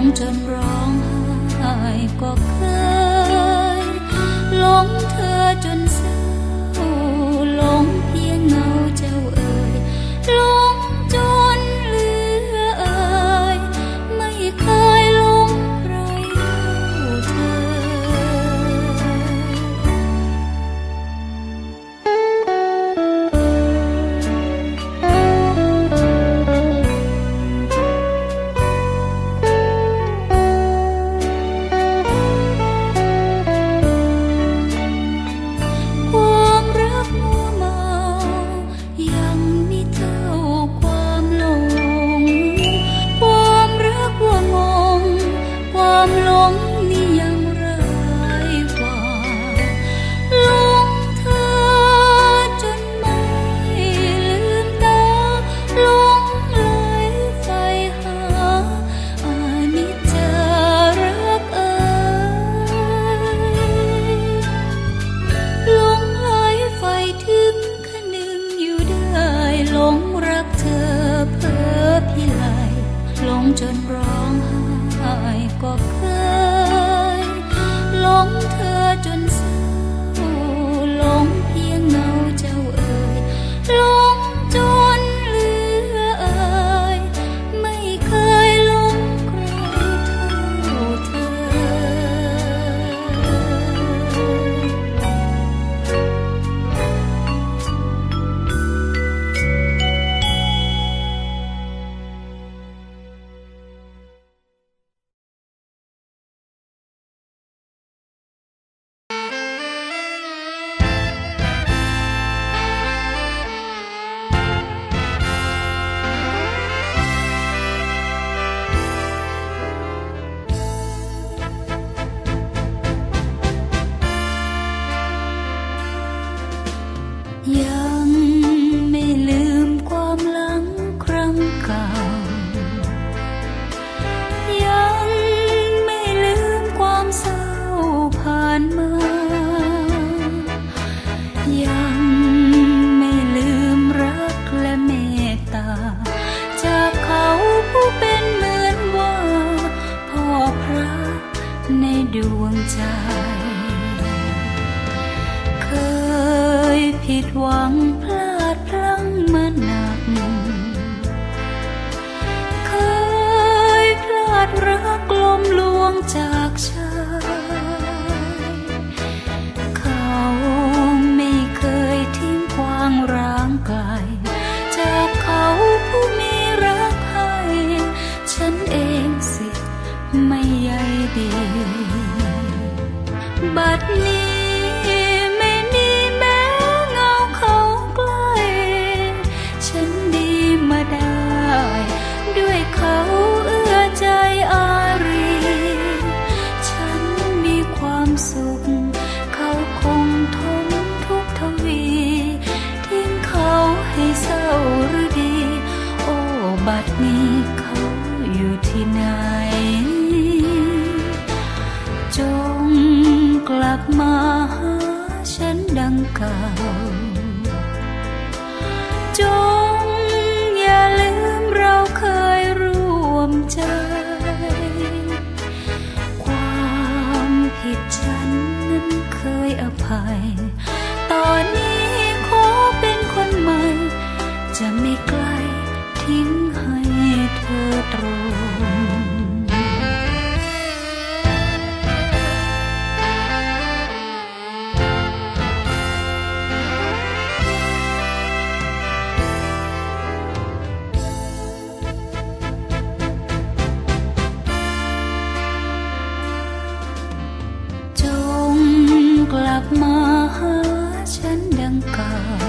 งจนร้องไห้ก็เคยหลงเธอจนเส ยังไมลืมความหลังครั้งเก่า ยังไมลืมความเศร้าผ่านมา ยังไมลืมรักและเมตตา จากเขาผู้เป็นเหมือนว่าพ่อพระในดวงใจ เคย ผิดหวังพลาดพลั้งมาหนัก เคยพลาดรักลมลวงจากฉัน มีเขาอยู่ที่ไหน จงกลับมาหาฉันดังเก่า จงอย่าลืมเราเคยร่วมใจ ความผิดฉันนั้นเคยอภัย ตอนนี้ มาหาฉันดังเก่า